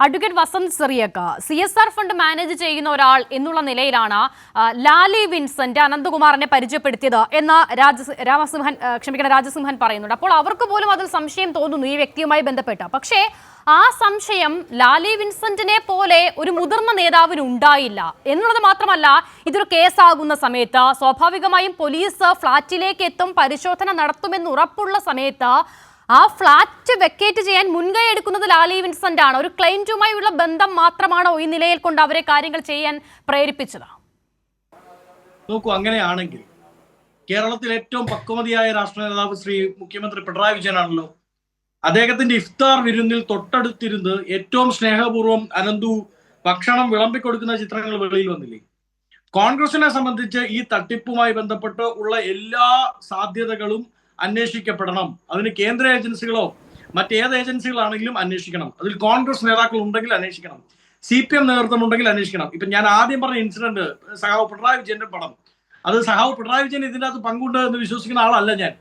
Advocate Vasant സെറിയക്ക C S R fund manage ചെയ്യുന്ന ഒരാൾ എന്നുള്ള നിലയിലാണ് ലാലി വിൻസെന്റ് അനന്തകുമാറിനെ പരിചയപ്പെടുത്തിയത് എന്ന് രാജ രാമസിംഹൻ ക്ഷമിക്കണം രാജസിംഹൻ പറയുന്നുണ്ട്. അപ്പോൾ അവർക്ക് പോലും അതിൽ സംശയം തോന്നുന്നു ഈ വ്യക്തിയുമായി ബന്ധപ്പെട്ട്. പക്ഷേ ആ സംശയം ലാലി വിൻസെന്റിനെ പോലെ ഒരു മുതിർന്ന നേതാവിന് ഉണ്ടായില്ല. എന്നുള്ളത് മാത്രമല്ല ഇതൊരു കേസാകുന്ന സമയത്ത് സ്വാഭാവികമായും പോലീസ് ഫ്ളാറ്റിലേക്ക് എത്തും പരിശോധന നടത്തുമെന്ന് ഉറപ്പുള്ള സമയത്ത് ആ ഫ്ളാറ്റ് വെക്കേറ്റ് ചെയ്യാൻ മുൻകൈ എടുക്കുന്നത് ലാലി വിൻസെന്റ് ആണ്. ഒരു ക്ലൈന്റുമായുള്ള ബന്ധം മാത്രമാണോ ഈ നിലയിൽ കൊണ്ട് അവരെ കാര്യങ്ങൾ ചെയ്യാൻ പ്രേരിപ്പിച്ചത്? നോക്കൂ അങ്ങനെയാണെങ്കിൽ കേരളത്തിൽ ഏറ്റവും പക്വമതിയായ രാഷ്ട്ര നേതാവ് ശ്രീ മുഖ്യമന്ത്രി പിണറായി വിജയനാണല്ലോ അദ്ദേഹത്തിന്റെ ഇഫ്താർ വിരുന്നിൽ തൊട്ടടുത്തിരുന്ന് ഏറ്റവും സ്നേഹപൂർവം അനന്തു ഭക്ഷണം വിളമ്പിക്കൊടുക്കുന്ന ചിത്രങ്ങൾ വെളിയിൽ വന്നില്ലേ? കോൺഗ്രസിനെ സംബന്ധിച്ച് ഈ തട്ടിപ്പുമായി ബന്ധപ്പെട്ട് ഉള്ള എല്ലാ സാധ്യതകളും അന്വേഷിക്കപ്പെടണം. അതിന് കേന്ദ്ര ഏജൻസികളോ മറ്റേത് ഏജൻസികളാണെങ്കിലും അന്വേഷിക്കണം. അതിൽ കോൺഗ്രസ് നേതാക്കൾ ഉണ്ടെങ്കിൽ അന്വേഷിക്കണം. സി പി എം നേതൃത്വം ഉണ്ടെങ്കിൽ അന്വേഷിക്കണം. ഇപ്പൊ ഞാൻ ആദ്യം പറഞ്ഞ ഇൻസിഡന്റ് സഹാവ് പിണറായി വിജയന്റെ പടം. അത് സഹാവ് പിണറായി വിജയൻ ഇതിന്റെ അകത്ത് പങ്കുണ്ട് എന്ന് വിശ്വസിക്കുന്ന ആളല്ല ഞാൻ.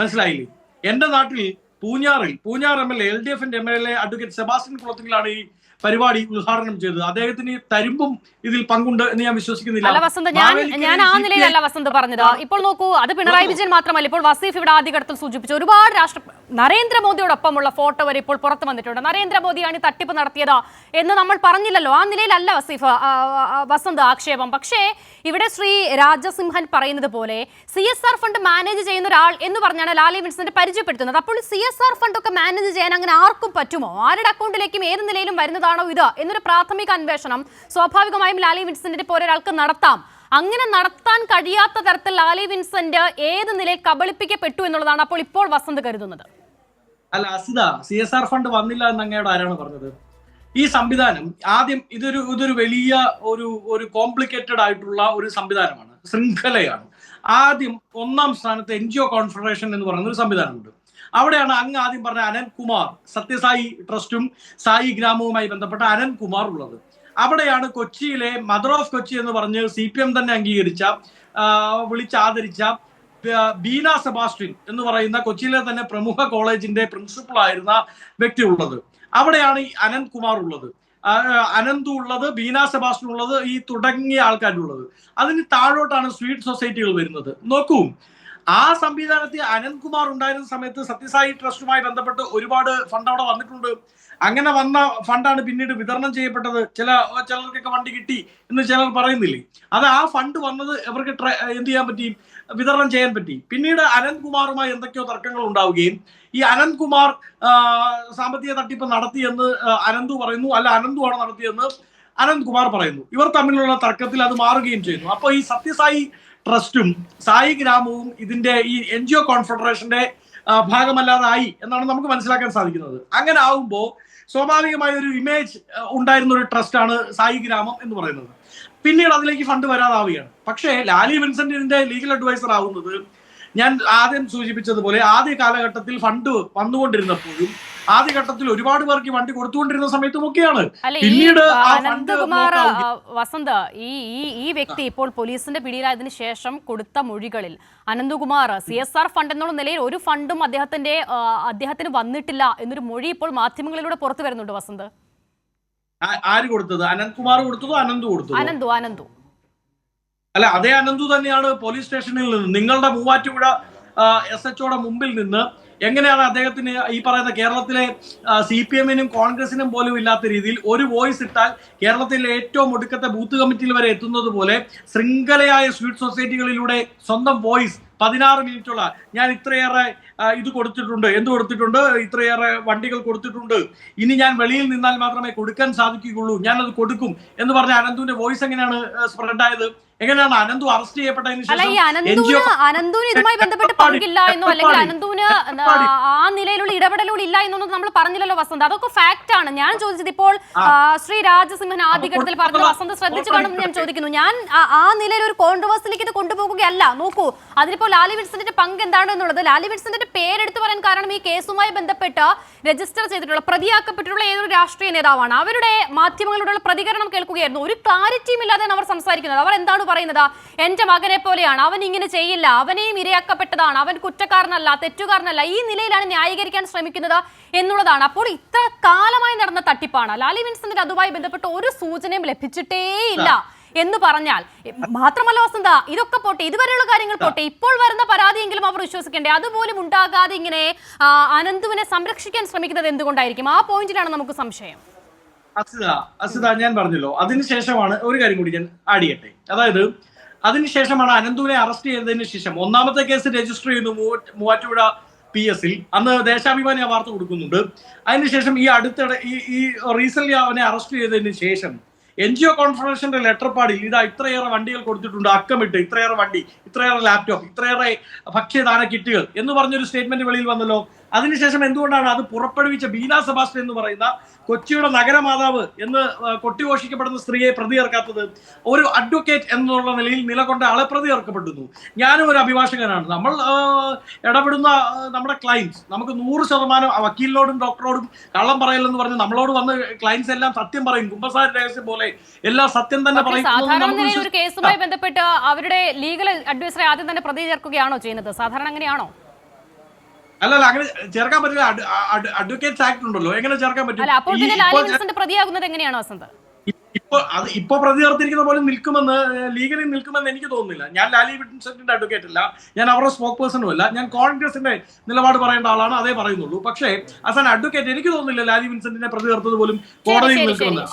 മനസ്സിലായില്ലേ? എന്റെ നാട്ടിൽ പൂഞ്ഞാറിൽ Poonjar M L L D എഫിന്റെ M L A advocate Sebastian കുളത്തിലാണ് ഈ പരിപാടി ഉദ്ഘാടനം ചെയ്തത്. അദ്ദേഹത്തിന് തരുമ്പും ഇതിൽ പങ്കുണ്ട് എന്ന് ഞാൻ വിശ്വസിക്കുന്നില്ല. വസന്ത് ഞാൻ ഞാൻ ആ നിലയിലല്ല വസന്ത് പറഞ്ഞത്. ഇപ്പോൾ നോക്കൂ അത് പിണറായി വിജയൻ മാത്രമല്ല ഇപ്പോൾ വസീഫ് ഇവിടെ ആദ്യഘട്ടത്തിൽ സൂചിപ്പിച്ചു. ഒരുപാട് രാഷ്ട്ര നരേന്ദ്രമോദിയോടൊപ്പമുള്ള ഫോട്ടോ വരെ ഇപ്പോൾ പുറത്തു വന്നിട്ടുണ്ട്. നരേന്ദ്രമോദിയാണ് ഈ തട്ടിപ്പ് നടത്തിയത് എന്ന് നമ്മൾ പറഞ്ഞില്ലല്ലോ. ആ നിലയിലല്ല വസീഫ് വസന്ത് ആക്ഷേപം. പക്ഷേ ഇവിടെ ശ്രീ രാജസിംഹൻ പറയുന്നത് പോലെ C S R fund manage ചെയ്യുന്ന ഒരാൾ എന്ന് പറഞ്ഞാണ് ലാലി വിൻസെന്റ് പരിചയപ്പെടുത്തുന്നത്. അപ്പോൾ സി എസ് ആർ ഫണ്ട് ഒക്കെ മാനേജ് ചെയ്യാൻ അങ്ങനെ ആർക്കും പറ്റുമോ? ആരുടെ അക്കൗണ്ടിലേക്കും ഏത് നിലയിലും വരുന്നതാണോ ഇത്? എന്നൊരു പ്രാഥമിക അന്വേഷണം സ്വാഭാവികമായും ലാലി വിൻസെന്റിനെ പോലെ ഒരാൾക്ക് നടത്താം. അങ്ങനെ നടത്താൻ കഴിയാത്ത തരത്തിൽ ലാലി വിൻസെന്റ് ഏത് നിലയിൽ കബളിപ്പിക്കപ്പെട്ടു എന്നുള്ളതാണ് അപ്പോൾ ഇപ്പോൾ വസന്ത് കരുതുന്നത്. അല്ല അസിത സി എസ് ആർ ഫണ്ട് വന്നില്ല എന്ന് അങ്ങയോട് ആരാണ് പറഞ്ഞത്? ഈ സംവിധാനം ആദ്യം ഇതൊരു ഇതൊരു വലിയ ഒരു ഒരു കോംപ്ലിക്കേറ്റഡ് ആയിട്ടുള്ള ഒരു സംവിധാനമാണ് ശൃംഖലയാണ്. ആദ്യം ഒന്നാം സ്ഥാനത്ത് എൻ ജി ഒ കോൺഫെഡറേഷൻ എന്ന് പറയുന്ന ഒരു സംവിധാനമുണ്ട്. അവിടെയാണ് അങ്ങ് ആദ്യം പറഞ്ഞ അനന്ത്കുമാർ സത്യസായി ട്രസ്റ്റും സായി ഗ്രാമവുമായി ബന്ധപ്പെട്ട അനന്ത്കുമാർ ഉള്ളത്. അവിടെയാണ് കൊച്ചിയിലെ മദർ ഓഫ് കൊച്ചി എന്ന് പറഞ്ഞ് സി പി എം തന്നെ അംഗീകരിച്ച വിളിച്ചാദരിച്ച ബീന സെബാസ്റ്റിൻ എന്ന് പറയുന്ന കൊച്ചിയിലെ തന്നെ പ്രമുഖ കോളേജിന്റെ പ്രിൻസിപ്പൾ ആയിരുന്ന വ്യക്തി ഉള്ളത് അവിടെയാണ് ഈ അനന്ത് കുമാർ ഉള്ളത്. അനന്ത് ഉള്ളത് ബീന സെബാസ്റ്റിൻ ഉള്ളത് ഈ തുടങ്ങിയ ആൾക്കാരുള്ളത്. അതിന് താഴോട്ടാണ് സ്വീറ്റ് സൊസൈറ്റികൾ വരുന്നത്. നോക്കൂ ആ സംവിധാനത്തിൽ അനന്ത്കുമാർ ഉണ്ടായിരുന്ന സമയത്ത് സത്യസായി ട്രസ്റ്റുമായി ബന്ധപ്പെട്ട് ഒരുപാട് ഫണ്ട് അവിടെ വന്നിട്ടുണ്ട്. അങ്ങനെ വന്ന ഫണ്ടാണ് പിന്നീട് വിതരണം ചെയ്യപ്പെട്ടത്. ചില ചിലർക്കൊക്കെ വണ്ടി കിട്ടി എന്ന് ചിലർ പറയുന്നില്ലേ? അത് ആ ഫണ്ട് വന്നത് ഇവർക്ക് എന്ത് ചെയ്യാൻ പറ്റി? വിതരണം ചെയ്യാൻ പറ്റി. പിന്നീട് അനന്ത്കുമാറുമായി എന്തൊക്കെയോ തർക്കങ്ങൾ ഉണ്ടാവുകയും ഈ അനന്ത്കുമാർ സാമ്പത്തിക തട്ടിപ്പ് നടത്തിയെന്ന് അനന്തു പറയുന്നു. അല്ല അനന്തുവാണ് നടത്തിയെന്ന് അനന്ത് കുമാർ പറയുന്നു. ഇവർ തമ്മിലുള്ള തർക്കത്തിൽ അത് മാറുകയും ചെയ്യുന്നു. അപ്പോൾ ഈ സത്യസായി ട്രസ്റ്റും സായി ഗ്രാമവും ഇതിന്റെ ഈ എൻ ജി ഒ കോൺഫെഡറേഷന്റെ ഭാഗമല്ലാതായി എന്നാണ് നമുക്ക് മനസ്സിലാക്കാൻ സാധിക്കുന്നത്. അങ്ങനെ ആവുമ്പോൾ സ്വാഭാവികമായ ഒരു ഇമേജ് ഉണ്ടായിരുന്ന ഒരു ട്രസ്റ്റാണ് സായി ഗ്രാമം എന്ന് പറയുന്നത്. പിന്നീട് അതിലേക്ക് ഫണ്ട് വരാതാവുകയാണ്. പക്ഷേ ലാലി വിൻസെന്റ് ഇതിന്റെ ലീഗൽ അഡ്വൈസർ ആവുന്നത് ഞാൻ ആദ്യം സൂചിപ്പിച്ചതുപോലെ ആദ്യ കാലഘട്ടത്തിൽ ഫണ്ട് വന്നുകൊണ്ടിരുന്നപ്പോഴും ആദ്യഘട്ടത്തിൽ ഒരുപാട് പേർക്ക് വണ്ടി കൊടുത്തുകൊണ്ടിരുന്ന സമയത്തും ഒക്കെയാണ് പിന്നീട് അനന്തകുമാർ block വസന്ത് ഈ ഈ ഈ വ്യക്തി ഇപ്പോൾ പോലീസിന്റെ പിടിയിലായതിനു ശേഷം കൊടുത്ത മൊഴികളിൽ Ananthakumar C S R fund എന്നുള്ള നിലയിൽ ഒരു ഫണ്ടും അദ്ദേഹത്തിന്റെ അദ്ദേഹത്തിന് വന്നിട്ടില്ല എന്നൊരു മൊഴി ഇപ്പോൾ മാധ്യമങ്ങളിലൂടെ പുറത്തു വരുന്നുണ്ട് വസന്ത്. ആര് കൊടുത്തത്? അനന്ത്കുമാർ കൊടുത്തതോ അനന്ത് കൊടുത്തതോ? അനന്തു അനന്തു. അല്ല അതേ അനന്തു തന്നെയാണ് പോലീസ് സ്റ്റേഷനിൽ നിന്ന് നിങ്ങളുടെ മൂവാറ്റുപുഴ എസ് എച്ച്ഒയുടെ മുമ്പിൽ നിന്ന് എങ്ങനെയാണ് അദ്ദേഹത്തിന് ഈ പറയുന്ന കേരളത്തിലെ സി പി എമ്മിനും കോൺഗ്രസിനും പോലും ഇല്ലാത്ത രീതിയിൽ ഒരു വോയിസ് ഇട്ടാൽ കേരളത്തിലെ ഏറ്റവും ഒടുക്കത്തെ ബൂത്ത് കമ്മിറ്റിയിൽ വരെ എത്തുന്നത് പോലെ ശൃംഖലയായ സ്വീറ്റ് സൊസൈറ്റികളിലൂടെ സ്വന്തം വോയിസ് പതിനാറ് മിനിറ്റുള്ള ഞാൻ ഇത്രയേറെ ഇത് കൊടുത്തിട്ടുണ്ട്. എന്ത് കൊടുത്തിട്ടുണ്ട്? ഇത്രയേറെ വണ്ടികൾ കൊടുത്തിട്ടുണ്ട്. ഇനി ഞാൻ വെളിയിൽ നിന്നാൽ മാത്രമേ കൊടുക്കാൻ സാധിക്കുകയുള്ളൂ. ഞാനത് കൊടുക്കും എന്ന് പറഞ്ഞ അനന്തുവിന്റെ വോയിസ് എങ്ങനെയാണ് സ്പ്രെഡ് ആയത്? എങ്ങനെയാണ് അനന്തു അറസ്റ്റ് ചെയ്യപ്പെട്ടതിന് ശേഷം അനന്തുവിന് ഇതുമായി ബന്ധപ്പെട്ട് പങ്കില്ല എന്നോ അല്ലെങ്കിൽ അനന്തുവിന് ആ നിലയിലുള്ള ഇടപെടലുകൾ ഇല്ല എന്നൊന്നും നമ്മൾ പറഞ്ഞില്ലല്ലോ വസന്ത്. അതൊക്കെ ഫാക്റ്റ് ആണ്. ഞാൻ ചോദിച്ചത് ഇപ്പോൾ ശ്രീ രാജസിംഹൻ ആദ്യഘട്ടത്തിൽ പറഞ്ഞ വസന്ത് ശ്രദ്ധിച്ചു കാണുമെന്ന് ഞാൻ ചോദിക്കുന്നു. ഞാൻ ആ- നിലയിൽ ഒരു കോൺട്രവേഴ്സിലേക്ക് ഇത് കൊണ്ടുപോകുകയല്ല. നോക്കൂ അതിലിപ്പോ ലാലി വിൻസന്റിന്റെ പങ്ക് എന്താണ് എന്നുള്ളത് ലാലി വിൻസന്റിന്റെ പേരെടുത്ത് പറയാൻ കാരണം ഈ കേസുമായി ബന്ധപ്പെട്ട് രജിസ്റ്റർ ചെയ്തിട്ടുള്ള പ്രതിയാക്കപ്പെട്ടിട്ടുള്ള ഏതൊരു രാഷ്ട്രീയ നേതാവാണ്. അവരുടെ മാധ്യമങ്ങളോടുള്ള പ്രതികരണം കേൾക്കുകയായിരുന്നു. ഒരു ക്ലാരിറ്റിയും ഇല്ലാതെയാണ് അവർ സംസാരിക്കുന്നത്. അവർ എന്താണ് പറയുന്നത്? എന്റെ മകനെ പോലെയാണ്. അവൻ ഇങ്ങനെ ചെയ്യില്ല. അവനെയും ഇരയാക്കപ്പെട്ടതാണ്. അവൻ കുറ്റക്കാരനല്ല തെറ്റുകാരനല്ല. ഈ നിലയിലാണ് ന്യായീകരിക്കാൻ ശ്രമിക്കുന്നത് എന്നുള്ളതാണ്. അപ്പോൾ ഇത്ര കാലമായി നടന്ന തട്ടിപ്പാണ്. ലാലി വിൻസന്റിന് അതുമായി ബന്ധപ്പെട്ട് ഒരു സൂചനയും ലഭിച്ചിട്ടേയില്ല. എന്ന് പറഞ്ഞാൽ മാത്രമല്ല വസന്ത ഇതൊക്കെ പോട്ടെ ഇതുവരെയുള്ള കാര്യങ്ങൾ പോട്ടെ ഇപ്പോൾ വരുന്ന പരാതിയെങ്കിലും അവർ വിശ്വസിക്കണ്ടേ? അതുപോലും ഉണ്ടാകാതെ ഇങ്ങനെ അനന്തുവിനെ സംരക്ഷിക്കാൻ ശ്രമിക്കുന്നത് എന്തുകൊണ്ടായിരിക്കും? ആ പോയിന്റിലാണ് നമുക്ക് സംശയം. അസിത അസിത ഞാൻ പറഞ്ഞല്ലോ. അതിനുശേഷമാണ് ഒരു കാര്യം കൂടി ഞാൻ ആഡ് ചെയ്യട്ടെ. അതായത് അതിനുശേഷമാണ് അനന്തുവിനെ അറസ്റ്റ് ചെയ്തതിന് ശേഷം ഒന്നാമത്തെ കേസ് രജിസ്റ്റർ ചെയ്യുന്നു മൂവാറ്റുപുഴ പി എസിൽ അന്ന് ദേശാഭിമാനി ആ വാർത്ത കൊടുക്കുന്നുണ്ട്. അതിനുശേഷം ഈ അടുത്തിടെ ഈ ഈ റീസെന്റ് അവനെ അറസ്റ്റ് ചെയ്തതിന് ശേഷം എൻ ജി ഒ കോൺഫറൻസിന്റെ ലെറ്റർ പാടിൽ ഇതാ ഇത്രയേറെ വണ്ടികൾ കൊടുത്തിട്ടുണ്ട്. അക്കമിട്ട് ഇത്രയേറെ വണ്ടി ഇത്രയേറെ ലാപ്ടോപ്പ് ഇത്രയേറെ ഭക്ഷ്യദാന കിറ്റുകൾ എന്ന് പറഞ്ഞൊരു സ്റ്റേറ്റ്മെന്റ് വെളിയിൽ വന്നല്ലോ. അതിനുശേഷം എന്തുകൊണ്ടാണ് അത് പുറപ്പെടുവിച്ച ബീന സെബാസ്റ്റ്യൻ എന്ന് പറയുന്ന കൊച്ചിയുടെ നഗരമാതാവ് എന്ന് കൊട്ടിഘോഷിക്കപ്പെടുന്ന സ്ത്രീയെ പ്രതി ചേർക്കാത്തത്? ഒരു അഡ്വക്കേറ്റ് എന്നുള്ള നിലയിൽ നിലകൊണ്ട ആളെ പ്രതി ചേർക്കപ്പെടുന്നു. ഞാനും ഒരു അഭിഭാഷകനാണ്. നമ്മൾ ഇടപെടുന്ന നമ്മുടെ ക്ലയൻസ് നമുക്ക് നൂറ് ശതമാനം വക്കീലിനോടും ഡോക്ടറോടും കള്ളം പറയില്ലെന്ന് പറഞ്ഞ് നമ്മളോട് വന്ന് ക്ലയൻസ് എല്ലാം സത്യം പറയും. കുമ്പസാര രഹസ്യം പോലെ എല്ലാം സത്യം തന്നെ പറയും. സാധാരണ കേസുമായി ബന്ധപ്പെട്ട് അവരുടെ ലീഗൽ അഡ്വൈസറെ ആദ്യം തന്നെ പ്രതി ചേർക്കുകയാണോ ചെയ്യുന്നത്? സാധാരണ അങ്ങനെയാണോ? അല്ലല്ല അങ്ങനെ ചേർക്കാൻ പറ്റില്ല. അഡ്വക്കേറ്റ്സ് ആക്ട് ഉണ്ടല്ലോ. എങ്ങനെ ചേർക്കാൻ പറ്റും? പ്രതിയാകുന്നത് എങ്ങനെയാണോ വസന്ത്? ഇപ്പൊ അത് ഇപ്പൊ പ്രതി ചേർത്തിരിക്കുന്ന പോലെ നിൽക്കുമെന്ന് ലീഗലി നിൽക്കുമെന്ന് എനിക്ക് തോന്നുന്നില്ല. ഞാൻ ലാലി വിൻസെന്റിന്റെ അഡ്വക്കേറ്റ് അല്ല. ഞാൻ അവരുടെ സ്പോക്ക് പേഴ്സണും അല്ല. ഞാൻ കോൺഗ്രസിന്റെ നിലപാട് പറയേണ്ട ആളാണ് അതേ പറയുന്നുള്ളൂ. പക്ഷേ ആസ് ആൻ അഡ്വക്കേറ്റ് എനിക്ക് തോന്നുന്നില്ല ലാലി വിൻസെന്റിനെ പ്രതി ചേർത്തത് പോലും കോടതിയിൽ നിൽക്കുമെന്ന്.